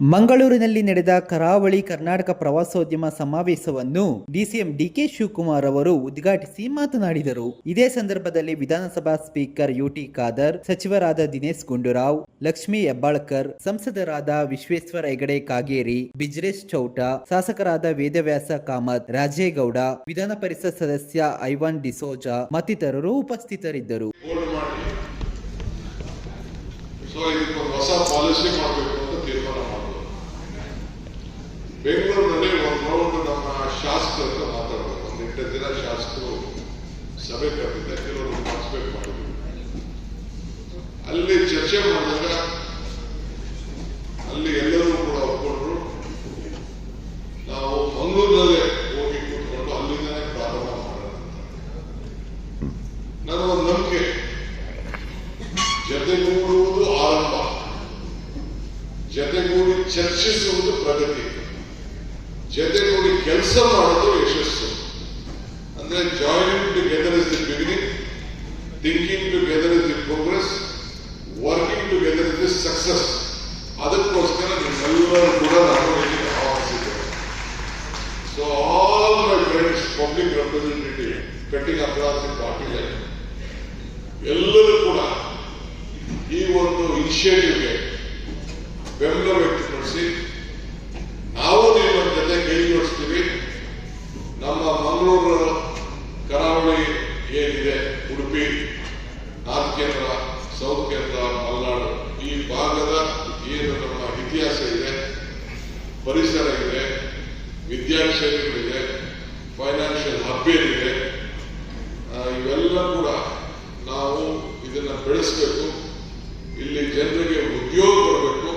ಮಂಗಳೂರಿನಲ್ಲಿ ನಡೆದ ಕರಾವಳಿ ಕರ್ನಾಟಕ ಪ್ರವಾಸೋದ್ಯಮ ಸಮಾವೇಶವನ್ನು ಡಿಸಿಎಂ ಡಿಕೆ ಶಿವಕುಮಾರ್ ಅವರು ಉದ್ಘಾಟಿಸಿ ಮಾತನಾಡಿದರು. ಇದೇ ಸಂದರ್ಭದಲ್ಲಿ ವಿಧಾನಸಭಾ ಸ್ಪೀಕರ್ ಯುಟಿ ಖಾದರ್, ಸಚಿವರಾದ ದಿನೇಶ್ ಗುಂಡೂರಾವ್, ಲಕ್ಷ್ಮಿ ಹೆಬ್ಬಾಳ್ಕರ್, ಸಂಸದರಾದ ವಿಶ್ವೇಶ್ವರ ಹೆಗಡೆ ಕಾಗೇರಿ ಬಿಜ್ರೇಶ್ ಚೌಟ, ಶಾಸಕರಾದ ವೇದವ್ಯಾಸ ಕಾಮತ್, ರಾಜೇಗೌಡ, ವಿಧಾನ ಪರಿಷತ್ ಸದಸ್ಯ ಐವಾನ್ ಡಿಸೋಜಾ ಮತ್ತಿತರರು ಉಪಸ್ಥಿತರಿದ್ದರು. ಬೆಂಗಳೂರಿನಲ್ಲಿ ಒಂದು ನಮ್ಮ ಶಾಸಕರ ಮಾತಾಡಬೇಕು. ದಿನ ಶಾಸಕರು ಸಭೆ ಕರೆದಿದ್ದ. ಕೆಲವರು ಅಲ್ಲಿ ಚರ್ಚೆ ಮಾಡಿದಾಗ ಅಲ್ಲಿ ಎಲ್ಲರೂ ಕೂಡ ಒಪ್ಕೊಂಡ್ರು. ನಾವು ಮಂಗಳೂರಿನಲ್ಲೇ ಹೋಗಿ ಕೂತ್ಕೊಂಡು ಅಲ್ಲಿಂದನೇ ಪ್ರಾರಂಭ ಮಾಡೋಣ ಅಂತ. ನನಗೊಂದು ನಂಬಿಕೆ ಜತೆಗೂಡುವುದು ಆರಂಭ ಜತೆಗೂಡಿ ಚರ್ಚಿಸುವುದು ಪ್ರಗತಿ ಜತೆಗೂಡಿ ಕೆಲಸ ಮಾಡೋದು ಯಶಸ್ಸು ಅಂದ್ರೆ joining together is the beginning thinking together is the progress working together is the success ಅದಕ್ಕೋಸ್ಕರ ನಿಮ್ಮೆಲ್ಲರೂ ಕೂಡ ನಾನು ಇಲ್ಲಿ ಆಹ್ವಾನಿಸಿದ್ದೇನೆ so all my friends public representative cutting across the party line ಎಲ್ಲರೂ ಕೂಡ ಈ ಒಂದು ಇನಿಷಿಯೇಟಿವ್ಗೆ ಬೆಂಬಲ ವ್ಯಕ್ತಪಡಿಸಿ ನಾವು ನಿಮ್ಮ ಜೊತೆ ಕೈ ಜೋಡಿಸ್ತೀವಿ ನಮ್ಮ ಮಂಗಳೂರು ಕರಾವಳಿ ಏನಿದೆ ಉಡುಪಿ, ನಾರ್ತ್ ಕೇಂದ್ರ ಸೌತ್ ಕೇಂದ್ರ ಮಲೆನಾಡು ಈ ಭಾಗದ ಏನು ನಮ್ಮ ಇತಿಹಾಸ ಇದೆ, ಪರಿಸರ ಇದೆ ವಿದ್ಯಾಕ್ಷೇತ್ರಗಳಿದೆ ಫೈನಾನ್ಷಿಯಲ್ ಹಬ್ ಏನಿದೆ ಆ, ಇವೆಲ್ಲ ಕೂಡ ನಾವು ಇದನ್ನ ಬೆಳೆಸಬೇಕು ಇಲ್ಲಿ ಜನರಿಗೆ ಉದ್ಯೋಗ ಕೊಡಬೇಕು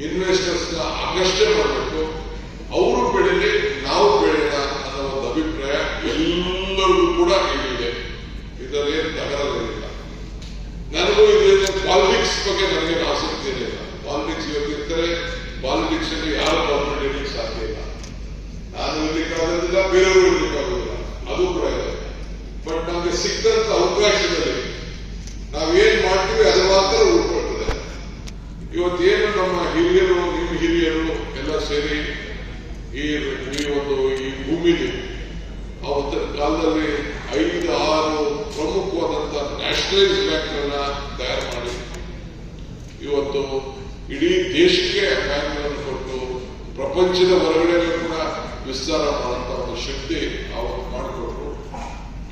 ಇನ್ವೆಸ್ಟರ್ಸ್ನ ಆಕರ್ಷಣೆ ಮಾಡಬೇಕು ಅವರು ಬೆಳೀಲಿ ನಾವು ಬೆಳೆಯೋಣ ಅನ್ನೋ ಒಂದು ಅಭಿಪ್ರಾಯ ಎಲ್ಲರಿಗೂ ಕೂಡ ಇಲ್ಲಿದೆ ಇದರಲ್ಲಿ ಏನು ತಗರಲಿಲ್ಲ ನನಗೂ ಇದರಿಂದ ಪಾಲಿಟಿಕ್ಸ್ ಬಗ್ಗೆ ನನಗೇನು ಆಸಕ್ತಿ ಇರಲಿಲ್ಲ ಪಾಲಿಟಿಕ್ಸ್ ಇವತ್ತಿರ್ತಾರೆ ಪಾಲಿಟಿಕ್ಸ್ ಅಲ್ಲಿ ಯಾರು ಗೌರ್ಮೆಂಟ್ ಇರಲಿಕ್ಕೆ ಸಾಧ್ಯ ಇಲ್ಲ ನಾನು ಇರ್ಲಿಕ್ಕಾಗೋದಿಲ್ಲ ಬೇರೆಯವರು ಇರ್ಲಿಕ್ಕಾಗೋದಿಲ್ಲ ಅದು ಕೂಡ ಇದೆ ಬಟ್ ನಮಗೆ ಸಿಕ್ಕಂತ ಅವಕಾಶದಲ್ಲಿ ನಾವೇನ್ ಮಾಡ್ತೀವಿ ಅದು ಮಾತ್ರ ಉಳ್ಕೊಳ್ತದೆ ಇವತ್ತೇನು ನಮ್ಮ ಹಿರಿಯರು ನಿಮ್ಮ ಹಿರಿಯರು ಎಲ್ಲ ಸೇರಿ ಈ ಈ ಒಂದು ಈ ಭೂಮಿಲಿ ಅವತ್ತಿನ ಕಾಲದಲ್ಲಿ ಐದು, ಆರು ಪ್ರಮುಖವಾದಂತಹ ನ್ಯಾಷನಲೈಸ್ ಬ್ಯಾಂಕ್ಗಳನ್ನ ತಯಾರು ಮಾಡಿ ಇವತ್ತು ಇಡೀ ದೇಶಕ್ಕೆ ಬ್ಯಾಂಕ್ಗಳನ್ನು ಕೊಟ್ಟು ಪ್ರಪಂಚದ ಹೊರಗಡೆ ಕೂಡ ವಿಸ್ತಾರ ಮಾಡುವಂತ ಒಂದು ಶಕ್ತಿ ಅವರು ಮಾಡಿಕೊಟ್ರು.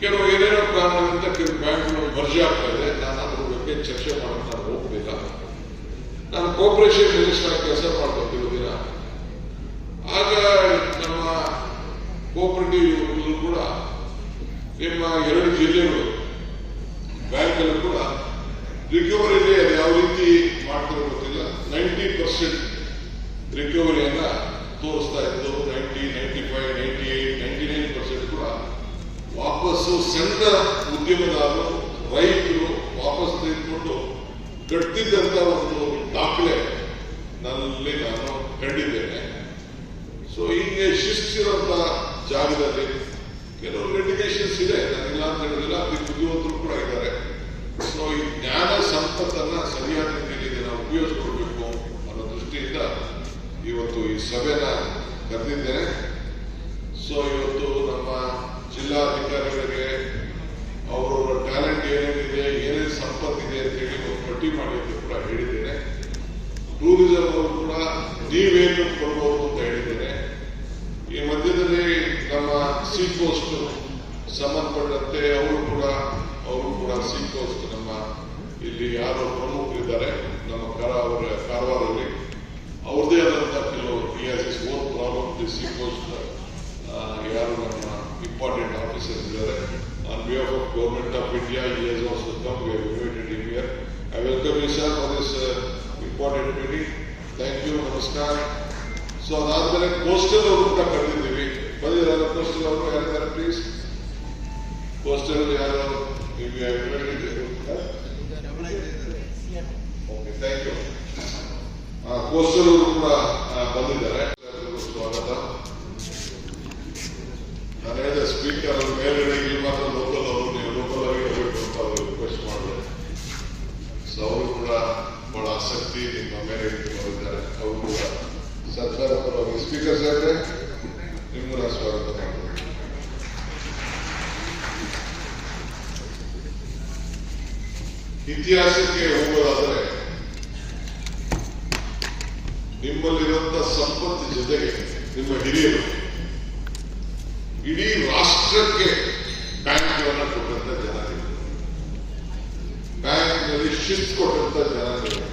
ಕೆಲವು ಏನೇನೋ ಕಾರಣದಿಂದ ಕೆಲವು ಬ್ಯಾಂಕ್ಗಳು ಮರ್ಜಿ ಆಗ್ತಾ ಇದೆ. ನಾನು ಅದ್ರ ಬಗ್ಗೆ ಚರ್ಚೆ ಮಾಡಕ್ಕೆ ನಾನು ನಾನು ಕೋಪರೇಷನ್ ಮಿನಿಸ್ಟರ್ ಕೆಲಸ ಮಾಡ್ಬೇಕು ಆಗ ನಮ್ಮ ಕೋಪರೇಟಿವ್ ಕೂಡ ನಿಮ್ಮ ಎರಡು ಜಿಲ್ಲೆಗಳು ಬ್ಯಾಂಕಲ್ಲೂ ಕೂಡ ರಿಕವರಿಲಿ ಅದು ಯಾವ ರೀತಿ ಮಾಡ್ತಾರೆ ಗೊತ್ತಿಲ್ಲ. ನೈಂಟಿ ಪರ್ಸೆಂಟ್ ರಿಕವರಿಯನ್ನ ತೋರಿಸ್ತಾ ಇದ್ದು ninety ninety five, ninety eight, ninety nine percent ಕೂಡ ವಾಪಸ್ಸು ಸಣ್ಣ ಉದ್ಯಮದಾರರು, ರೈತರು ವಾಪಸ್ ತೆಗೆದುಕೊಂಡು ಕಟ್ಟಿದ್ದಂತ ಒಂದು ದಾಖಲೆ ನನ್ನಲ್ಲಿ ನಾನು ಕಂಡಿದ್ದೇನೆ. ಸೊ ಹೀಗೆ ಶಿಸ್ತಿರುವಂತ ಜಾಗದಲ್ಲಿ ಕೆಲವು ಲಿಟಿಗೇಷನ್ಸ್ ಇದೆ. ನಾನಿಲ್ಲ ಅಂತ ಹೇಳಿಲ್ಲ ಅದಕ್ಕೆ ಬುದ್ಧಿವಂತರು ಕೂಡ ಇದ್ದಾರೆ. ಸೊ ಈ ಜ್ಞಾನ ಸಂಪತ್ತನ್ನ ಸರಿಯಾದ ರೀತಿಯಲ್ಲಿ ನಾವು ಉಪಯೋಗಿಸ್ಕೊಳ್ಬೇಕು ಅನ್ನೋ ದೃಷ್ಟಿಯಿಂದ ಇವತ್ತು ಈ ಸಭೆನ ಕರೆದಿದ್ದೇನೆ. ಸೊ ಇವತ್ತು ನಮ್ಮ ಜಿಲ್ಲಾಧಿಕಾರಿಗಳಿಗೆ, ಅವರವರ ಟ್ಯಾಲೆಂಟ್ ಏನೇನಿದೆ, ಏನೇನು ಸಂಪತ್ತಿದೆ ಅಂತ ಹೇಳಿ ಒಂದು ಪಟ್ಟಿ ಮಾಡಿ ಅಂತ ಕೂಡ ಹೇಳಿದ್ದೇನೆ. ಟೂರಿಸಂ ಅವರು ಕೂಡ ನೀವೇನು ಕೊಡ್ಬೋದು ಅಂತ ಹೇಳಿದ್ದೇನೆ. ನಮ್ಮ ಸಿ ಪೋಸ್ಟ್ ಸಂಬಂಧಪಟ್ಟಂತೆ ಅವರು ಕೂಡ ಅವರು ಕೂಡ ಸಿ ಪೋಸ್ಟ್ ನಮ್ಮ ಇಲ್ಲಿ ಯಾರು ಪ್ರಮುಖರಿದ್ದಾರೆ ನಮ್ಮ ಅವರ ಕಾರವಾರಲ್ಲಿ ಅವ್ರದೇ ಆದಂತಹ ಕೆಲವು is own problem the sea post ಯಾರು ನಮ್ಮ ಇಂಪಾರ್ಟೆಂಟ್ ಆಫೀಸರ್ಸ್ ಇದ್ದಾರೆ. On behalf of government of India ಈ is also come invited in I welcome you sir for this important meeting thank you ನಮಸ್ಕಾರ ಸೊ ಅದಾದ್ಮೇಲೆ ಕೋಸ್ಟಲ್ ಅವರು ಕೂಡ ಕರೆದಿದ್ದೀವಿ ಬಂದಿರಲ್ಲ ಕೋಸ್ಟಲ್ ಅವರು ಯಾರಿದ್ದಾರೆ ಪ್ಲೀಸ್ ಕೋಸ್ಟಲ್ ಯಾರು ಓಕೆ ಥ್ಯಾಂಕ್ ಯು ಕೋಸ್ಟಲ್ ಅವರು ಕೂಡ ಬಂದಿದ್ದಾರೆ ಸ್ವಾಗತ ನಾನು ಹೇಳಿದೆ ಸ್ಪೀಕರ್ ಮೇಲ್ಗಡೆ ಇಲ್ಲಿ ಮಾತ್ರ ಲೋಕಲ್ ಅವರು ನೀವು ಲೋಕಲ್ ಆಗಿ ಇರಬೇಕು ಅಂತ ಅವರು ರಿಕ್ವೆಸ್ಟ್ ಮಾಡಿದೆ ಸೊ ಅವರು ಕೂಡ ಬಹಳ ಆಸಕ್ತಿ ನಿಮ್ಮ ಮೇಲೆ ಇಟ್ಕೊಂಡಿದ್ದಾರೆ ಅವರು ಕೂಡ ಸರ್ಕಾರ ಪರವಾಗಿ ಸ್ಪೀಕರ್ ಸಾಹೇಬ್ರೆ ನಿಮಗೂ ನಾನು ಸ್ವಾಗತ ಮಾಡ್ತೀನಿ ಇತಿಹಾಸಕ್ಕೆ ಹೋಗೋದಾದರೆ, ನಿಮ್ಮಲ್ಲಿರುವಂತ ಸಂಪತ್ತು ಜೊತೆಗೆ ನಿಮ್ಮ ಹಿರಿಯರು ಇಡೀ ರಾಷ್ಟ್ರಕ್ಕೆ ಬ್ಯಾಂಕ್ಗಳನ್ನು ಕೊಟ್ಟಂತ ಜನ ನೀವು. ಬ್ಯಾಂಕ್ನಲ್ಲಿ ಶಿಸ್ತು ಕೊಟ್ಟಂತ ಜನ ನೀವು.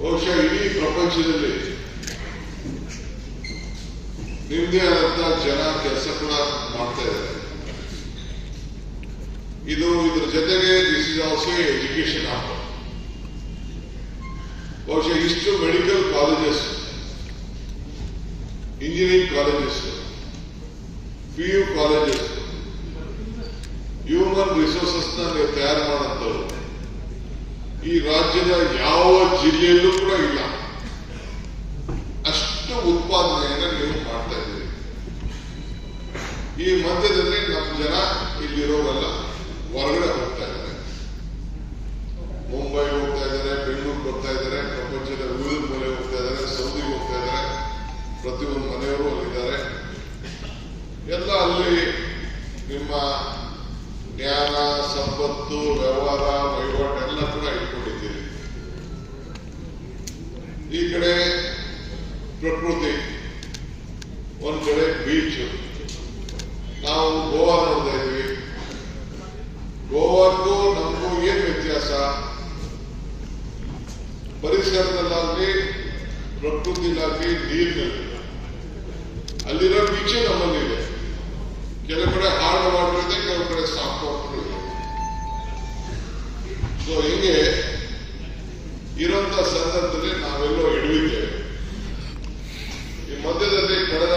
ಬಹುಶಃ ಇಡೀ ಪ್ರಪಂಚದಲ್ಲಿ ನಿಮ್ದೇ ಆದಂತ ಜನ ಕೆಲಸ ಕೂಡ ಮಾಡ್ತಾ ಇದ್ದಾರೆ ಇದು ಇದ್ರ ಜೊತೆಗೆ this is also education of ಬಹುಶಃ ಇಷ್ಟು medical colleges engineering colleges P U colleges human ರಿಸೋರ್ಸಸ್ನ ನೀವು ತಯಾರು ಮಾಡೋಂಥವ್ರು ಈ ರಾಜ್ಯದ ಯಾವ ಜಿಲ್ಲೆಯಲ್ಲೂ ಕೂಡ ಇಲ್ಲ ಅಷ್ಟು ಉತ್ಪಾದನೆಯನ್ನು ನೀವು ಮಾಡ್ತಾ ಇದ್ದೀರಿ ಈ ಮಧ್ಯದಲ್ಲಿ ನಮ್ಮ ಜನ ಇಲ್ಲಿರೋರೆಲ್ಲ ಹೊರಗಡೆ ಹೋಗ್ತಾ ಇದ್ದಾರೆ ಮುಂಬೈ ಹೋಗ್ತಾ ಇದ್ದಾರೆ ಬೆಂಗಳೂರು ಹೋಗ್ತಾ ಇದ್ದಾರೆ ಪ್ರಪಂಚದ ವಿವಿಧ ಮೂಲೆ ಹೋಗ್ತಾ ಇದ್ದಾರೆ ಸೌದಿಗೆ ಹೋಗ್ತಾ ಇದ್ದಾರೆ ಪ್ರತಿಯೊಂದು ಮನೆಯವರು ಅಲ್ಲಿದ್ದಾರೆ ಎಲ್ಲ ಅಲ್ಲಿ ನಿಮ್ಮ ಜ್ಞಾನ ಸಂಪತ್ತು ವ್ಯವಹಾರ ವಹಿವಾಟು ಎಲ್ಲ ಕೂಡ ಇಟ್ಕೊಂಡಿದ್ದೀರಿ ಈ ಕಡೆ ಪ್ರಕೃತಿ. ಒಂದ್ ಕಡೆ ಬೀಚ್ ನಾವು ಗೋವಾ ನೋಡ್ತಾ ಇದ್ವಿ. ಗೋವಾಕ್ಕೂ ನಮಗೂ ಏನ್ ವ್ಯತ್ಯಾಸ? ಪರಿಸರದಲ್ಲಾಗ್ಲಿ ಪ್ರಕೃತಿಲಾಗ್ಲಿ ನೀರಿನಲ್ಲಿ. ಅಲ್ಲಿರೋ ಬೀಚ್ ನಮ್ಮಲ್ಲಿದೆ ಕೆಲವು ಕಡೆ ಹಾರ್ಡ್ ವಾಟರ್ ಇದೆ ಕೆಲವು ಕಡೆ ಸಾಫ್ಟ್ ವಾಟರ್ ಇದೆ. ಸೊ ಹಿಂಗೆ ಇರೋಂಥ ಸಂದರ್ಭದಲ್ಲಿ ನಾವೆಲ್ಲೋ ಹಿಡಿದಿದ್ದೇವೆ ಈ ಮಧ್ಯದಲ್ಲಿ ಕಳೆದ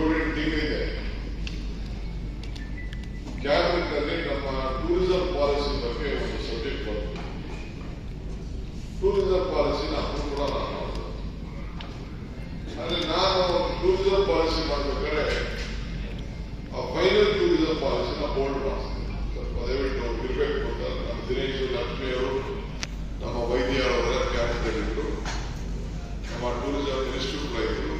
ಏಳೆಂಟು ತಿಂಗಳಿದೆ ಕ್ಯಾಬಿನೆಟ್ನಲ್ಲಿ ನಮ್ಮ ಟೂರಿಸಂ ಪಾಲಿಸಿ ಬಗ್ಗೆ ಒಂದು ಸಬ್ಜೆಕ್ಟ್ ಬಂತು ಟೂರಿಸಂ ಪಾಲಿಸಿನ ಅಪ್ರೂವ್ ಕೂಡ ನಾನು ಮಾಡಿದೆ ಆದ್ರೆ ನಾನು ಟೂರಿಸಂ ಪಾಲಿಸಿ ಮಾಡ್ಬೇಕಾದ್ರೆ ಆ ಫೈನಲ್ ಟೂರಿಸಂ ಪಾಲಿಸಿನ ಬೋಲ್ಡ್ ಮಾಡಿಸ್ತೀನಿ ಸ್ವಲ್ಪ ದಯವಿಟ್ಟು ಇರಬೇಕು ಅಂತ ನಮ್ಮ ದಿನೇಶ್ ಲಕ್ಷ್ಮಿ ಅವರು, ನಮ್ಮ ವೈದ್ಯ ಅವರ ಕ್ಯಾಬಿನೆಟ್ ಇದ್ರು. ನಮ್ಮ ಟೂರಿಸಂ ಮಿನಿಸ್ಟರ್ ಇದ್ರು.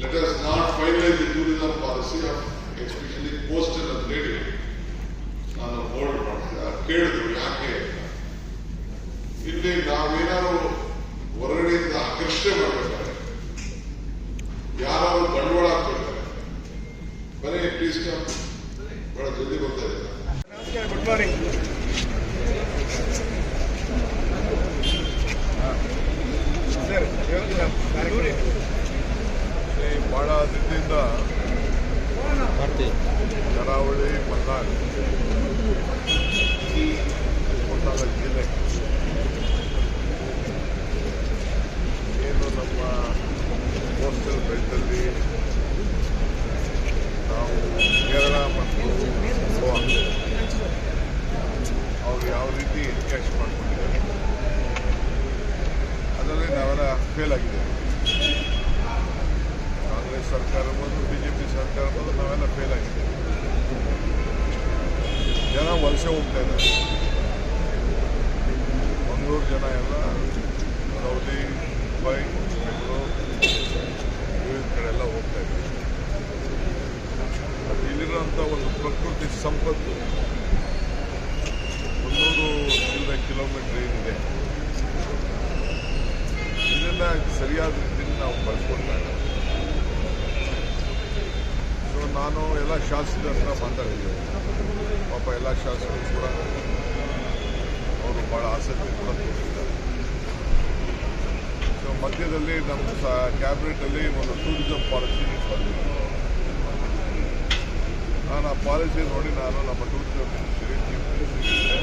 Let us not finalise the tourism policy of especially coastal ಅಂತ ಹೇಳಿ ನಾನು ಬೋಲ್ಡ್ ಮಾಡಿಸಿದೆ ಅದು ಕೇಳಿದ್ರು ಯಾಕೆ ಅಂತ ಇಲ್ಲಿ ನಾವೇನಾದ್ರು ಹೊರಗಡೆಯಿಂದ ಆಕರ್ಷಣೆ ಮಾಡಬೇಕಾದ್ರೆ ಯಾರು ಬಂಡವಾಳ ಹಾಕ್ಬೇಕಾದ್ರೆ ಬನ್ನಿ ಪ್ಲೀಸ್ ಕಮ್ ಬಹಳ ಜಲ್ದಿ ಬರ್ತಾ ಇದ್ದಾರೆ ಗುಡ್ ಮಾರ್ನಿಂಗ್ ಸರ್ ಇವತ್ತಿನ ಕಾರ್ಯಕ್ರಮ ಈ ಬಹಳ ದಿನದಿಂದ ಕರಾವಳಿ ಮಲೆನಾಡು ಶಿವಮೊಗ್ಗ ಜಿಲ್ಲೆ ಏನು ನಮ್ಮ ಕೋಸ್ಟಲ್ ಬೆಲ್ಟಲ್ಲಿ ನಾವು ಕೇರಳ ಮತ್ತು ಗೋವಾ ಅವ್ರು ಯಾವ ರೀತಿ ಎನ್ಕ್ಯಾಶ್ ಮಾಡ್ಕೊಂಡಿದ್ದಾರೆ ಅದರಲ್ಲಿ ನಾವೆಲ್ಲ ಫೇಲ್ ಆಗಿದ್ದೇವೆ ಕಾಂಗ್ರೆಸ್ ಸರ್ಕಾರ ಬಂದು ನಾವೆಲ್ಲ ಫೇಲ್ ಆಗಿದ್ದೇವೆ ಜನ ವಲಸೆ ಹೋಗ್ತಾ ಇದ್ದಾರೆ ಮಂಗಳೂರು ಜನ ಎಲ್ಲ ಸೌದಿ ಮುಂಬೈ ಬೆಂಗಳೂರು ವಿವಿಧ ಕಡೆ ಎಲ್ಲ ಹೋಗ್ತಾ ಇದ್ದಾರೆ ಅದು ಇಲ್ಲಿರೋಂಥ ಒಂದು ಪ್ರಕೃತಿ ಸಂಪತ್ತು ಮುನ್ನೂರು ಚಿಲ್ಲರೆ ಕಿಲೋಮೀಟರ್ ಏನಿದೆ ಇದನ್ನ ಸರಿಯಾದ ರೀತಿಯಲ್ಲಿ ನಾವು ಬಳಸ್ಕೊಳ್ತಾ ಸೊ ನಾನು ಎಲ್ಲ ಶಾಸಕರ ಹತ್ರ ಮಾತಾಡಿದ್ದೆ. ಪಾಪ ಎಲ್ಲ ಶಾಸಕರು ಕೂಡ ಅವರು ಭಾಳ ಆಸಕ್ತಿ ಕೂಡ ತೋರಿಸಿದ್ದಾರೆ. ಸೊ ಮಧ್ಯದಲ್ಲಿ ನಮ್ಮ ಕ್ಯಾಬಿನೆಟಲ್ಲಿ ಒಂದು ಟೂರಿಸಂ ಪಾಲಿಸಿ ನಾನು ಆ ಪಾಲಿಸಿ ನೋಡಿ ನಾನು ನಮ್ಮ ಟೂರಿಸಂ ಮಿನಿಸ್ಟ್ರಿ, ಚೀಫ್ ಮಿನಿಸ್ಟ್ರಿ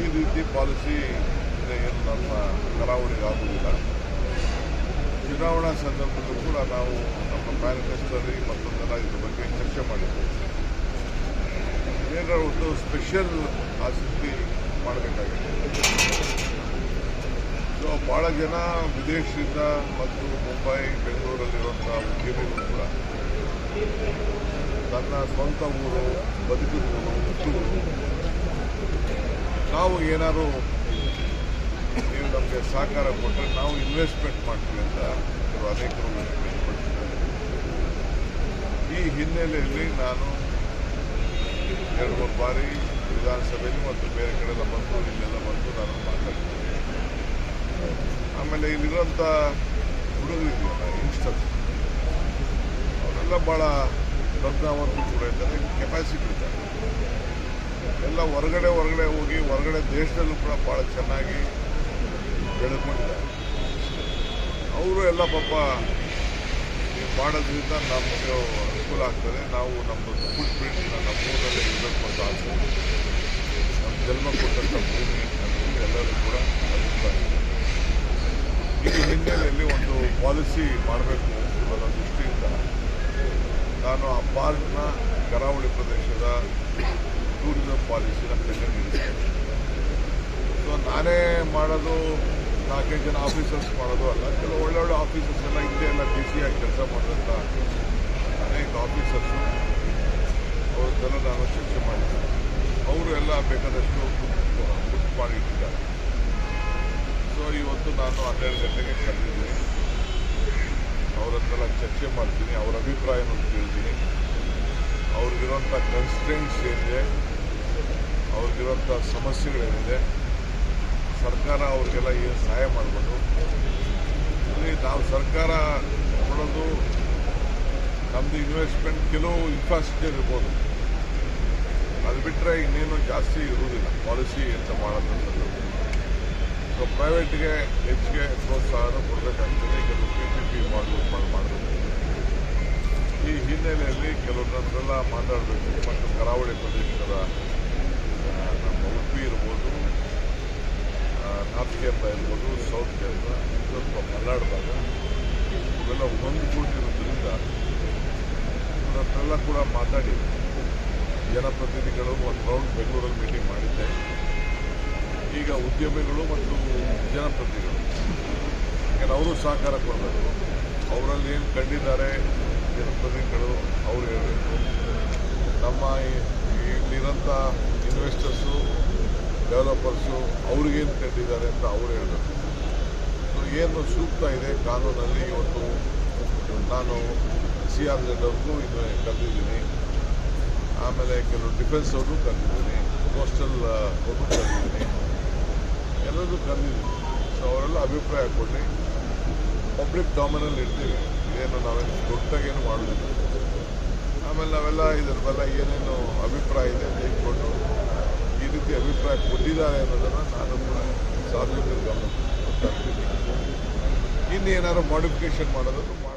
ಈ ರೀತಿ ಪಾಲಿಸಿ ಇದೆ ಏನು ನಮ್ಮ ಕರಾವಳಿಗೆ ಆಗುವುದಿಲ್ಲ. ಚುನಾವಣಾ ಸಂದರ್ಭದಲ್ಲೂ ಕೂಡ ನಾವು ನಮ್ಮ ಮ್ಯಾನಿಫೆಸ್ಟೋಲ್ಲಿ ಮತ್ತೊಂದೆಲ್ಲ ಇದ್ರ ಬಗ್ಗೆ ಚರ್ಚೆ ಮಾಡಿದ್ದೇವೆ ಏನಾರ ಒಂದು ಸ್ಪೆಷಲ್ ಆಸಕ್ತಿ ಮಾಡಬೇಕಾಗಿದೆ. ಸೊ ಭಾಳ ಜನ ವಿದೇಶದಿಂದ ಮತ್ತು ಮುಂಬೈ ಬೆಂಗಳೂರಲ್ಲಿರುವಂಥ ಉದ್ಯಮಿಗಳು ಕೂಡ ತನ್ನ ಸ್ವಂತ ಊರು, ಬದುಕಿನ ನಾವು ಏನಾದ್ರು ನೀವು ನಮಗೆ ಸಹಕಾರ ಕೊಟ್ಟರೆ ನಾವು ಇನ್ವೆಸ್ಟ್ಮೆಂಟ್ ಮಾಡ್ತೀವಿ ಅಂತ ಕೆಲವು ಅನೇಕರು ವ್ಯಕ್ತಪಡಿಸಿದ್ದಾರೆ ಈ ಹಿನ್ನೆಲೆಯಲ್ಲಿ ನಾನು ಎರಡು ಮೂರು ಬಾರಿ ವಿಧಾನಸಭೆಯಲ್ಲಿ ಮತ್ತು ಬೇರೆ ಕಡೆ ಎಲ್ಲ ಬಂದು, ಇಲ್ಲೆಲ್ಲ ಬಂದು ನಾನು ಮಾತಾಡ್ತೀನಿ. ಆಮೇಲೆ ಇಲ್ಲಿರುವಂಥ ಹುಡುಗರಿದೆಯಲ್ಲ ಯಂಗ್ಸ್ಟರ್ಸ್ ಅವರೆಲ್ಲ ಭಾಳ ಪ್ರಜ್ಞಾವಂತರು ಕೂಡ ಇದ್ದಾರೆ ಕೆಪಾಸಿಟಿ ಇದ್ದಾರೆ. ಎಲ್ಲ ಹೊರಗಡೆ ಹೊರಗಡೆ ಹೋಗಿ, ಹೊರಗಡೆ ದೇಶದಲ್ಲೂ ಕೂಡ ಭಾಳ ಚೆನ್ನಾಗಿ ಬೆಳ್ಕೊಂಡಿದ್ದಾರೆ ಅವರು ಎಲ್ಲ ಪಾಪ ಮಾಡೋದ್ರಿಂದ ನಮಗೆ ಅನುಕೂಲ ಆಗ್ತದೆ. ನಾವು ನಮ್ಮದು ಫುಡ್ ಪ್ರಿಂಟ್ನ ನಮ್ಮ ಊರಲ್ಲೇ ಇರಬೇಕು ಅಂತ ಆಸೆ. ನಮ್ಮ ಜನ್ಮ ಕೊಟ್ಟಂಥ ಭೂಮಿ ಅನ್ನೋದು ಎಲ್ಲರೂ ಕೂಡ ಅಭಿಪ್ರಾಯ ಈ ಹಿನ್ನೆಲೆಯಲ್ಲಿ ಒಂದು ಪಾಲಿಸಿ ಮಾಡಬೇಕು ಅನ್ನೋ ದೃಷ್ಟಿಯಿಂದ ನಾನು ಆ ಪಾರ್ಕ್ನ ಕರಾವಳಿ ಪ್ರದೇಶದ ಟೂರಿಸಂ ಪಾಲಿಸಿನ ತೆಗೆದುಕೊಂಡಿದ್ದೇನೆ ಸೊ ನಾನೇ ಮಾಡೋದು ನಾಲ್ಕೈದು ಜನ ಆಫೀಸರ್ಸ್ ಮಾಡೋದು ಅಲ್ಲ. ಕೆಲವು ಒಳ್ಳೊಳ್ಳೆ ಆಫೀಸರ್ಸ್ ಎಲ್ಲ ಹಿಂದೆ ಎಲ್ಲ ಆಗಿ ಕೆಲಸ ಮಾಡಿದಂಥ ಅನೇಕ ಆಫೀಸರ್ಸು ಅವರು ನಾನು ಚರ್ಚೆ ಮಾಡಿದ್ದೆ ಅವರು ಎಲ್ಲ ಬೇಕಾದಷ್ಟು ಬುಕ್ ಮಾಡಿಟ್ಟಿದ್ದಾರೆ ಸೊ ಇವತ್ತು ನಾನು ಹನ್ನೆರಡು ಗಂಟೆಗೆ ಕರೆದಿದ್ದೀನಿ. ಅವ್ರ ಹತ್ರ ಚರ್ಚೆ ಮಾಡ್ತೀನಿ, ಅವ್ರ ಅಭಿಪ್ರಾಯವನ್ನು ಕೇಳ್ತೀನಿ. ಅವ್ರಿಗಿರೋಂಥ ಕನ್ಸ್ಟೆಂಟ್ಸ್ ಏನಿದೆ ಅವ್ರಿಗಿರೋಂಥ ಸಮಸ್ಯೆಗಳೇನಿದೆ ಸರ್ಕಾರ ಅವ್ರಿಗೆಲ್ಲ ಏನು ಸಹಾಯ ಮಾಡ್ಬೋದು. ಇಲ್ಲಿ ನಾವು ಸರ್ಕಾರ ಕೊಡೋದು ನಮ್ಮದು ಇನ್ವೆಸ್ಟ್ಮೆಂಟ್ ಕೆಲವು ಇನ್ಫ್ರಾಸ್ಟ್ರಕ್ಚರ್ ಇರ್ಬೋದು. ಅದು ಬಿಟ್ಟರೆ ಇನ್ನೇನು ಜಾಸ್ತಿ ಇರುವುದಿಲ್ಲ. ಪಾಲಿಸಿ ಅಂತ ಮಾಡೋದಂಥದ್ದು ಸೊ ಪ್ರೈವೇಟ್ಗೆ ಹೆಚ್ಚಿಗೆ ಪ್ರೋತ್ಸಾಹನ ಕೊಡಬೇಕಾಗ್ತದೆ. ಕೆಲವು ಕೆ ಪಿ ಪಿ ಮಾಡಬೇಕು ಮಾಡಬೇಕು ಈ ಹಿನ್ನೆಲೆಯಲ್ಲಿ ಕೆಲವೊಂದನ್ನೆಲ್ಲ ಮಾತಾಡಬೇಕು. ಮತ್ತು ಕರಾವಳಿ ಪ್ರದೇಶದ ನಮ್ಮ ಉಡುಪಿ ಇರ್ಬೋದು ನಾರ್ತ್ ಇರ್ಬೋದು ಸೌತ್ ಸ್ವಲ್ಪ ಮಲೆನಾಡು ಭಾಗ ಇವೆಲ್ಲ ಹೊಂದಿಕೊಂಡಿರೋದ್ರಿಂದ ಇವರನ್ನೆಲ್ಲ ಕೂಡ ಮಾತಾಡಿ. ಜನಪ್ರತಿನಿಧಿಗಳು ಒಂದು ರೌಂಡ್ ಬೆಂಗಳೂರಲ್ಲಿ ಮೀಟಿಂಗ್ ಮಾಡಿದ್ದೆ. ಈಗ ಉದ್ಯಮಿಗಳು ಮತ್ತು ಜನಪ್ರತಿನಿಧಿಗಳು. ಯಾಕಂದರೆ ಅವರು ಸಹಕಾರ ಕೊಡಬೇಕು. ಅವರಲ್ಲಿ ಏನು ಕಂಡಿದ್ದಾರೆ ಜನಪ್ರತಿನಿಧಿಗಳು, ಅವರು ಹೇಳಬೇಕು. ನಮ್ಮ ಇಲ್ಲಿರೋಂಥ ಇನ್ವೆಸ್ಟರ್ಸು ಡೆವಲಪರ್ಸು ಅವ್ರಿಗೇನು ಕಂಡಿದ್ದಾರೆ ಅಂತ ಅವರು ಹೇಳಬೇಕು ಸೊ ಏನು ಸೂಕ್ತ ಇದೆ ಕಾನೂನಲ್ಲಿ ಇವತ್ತು ನಾನು ಸಿ ಆರ್ ಝೆಡ್ ಅವ್ರಿಗೂ ಇದು ಕರೆದಿದ್ದೀನಿ. ಆಮೇಲೆ ಕೆಲವು ಡಿಫೆನ್ಸ್ ಅವ್ರಿಗೂ ಕರೆದಿದ್ದೀನಿ, ಕೋಸ್ಟಲ್ ಅವ್ರಿಗೂ ಕರೆದಿದ್ದೀನಿ. ಎಲ್ಲರೂ ಕರೆದಿದ್ದೀನಿ. ಸೊ ಅವರೆಲ್ಲ ಅಭಿಪ್ರಾಯ ಕೊಡಿ. ಪಬ್ಲಿಕ್ ಡಾಮಿನಲ್ಲಿ ಇರ್ತೀವಿ. ಏನು ನಾವೇನು ದೊಡ್ಡಾಗೇನು ಮಾಡೋದಿಲ್ಲ. ಆಮೇಲೆ ನಾವೆಲ್ಲ ಇದ್ರ ಮೇಲೆ ಏನೇನು ಅಭಿಪ್ರಾಯ ಇದೆ ತೆಗೆದುಕೊಂಡು ರೀತಿ ಅಭಿಪ್ರಾಯ ಕೊಟ್ಟಿದ್ದಾರೆ ಅನ್ನೋದನ್ನು ನಾನು ಕೂಡ ಸಾರ್ವಜನಿಕರು ಗಮನ ಇನ್ನೇನಾದ್ರು ಮಾಡಿಫಿಕೇಶನ್ ಮಾಡೋದನ್ನು ಮಾಡಿ